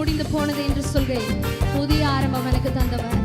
முடிந்து போனது என்று சொல்கிறேன் புதிய ஆரம்பம் எனக்கு தந்தவர்.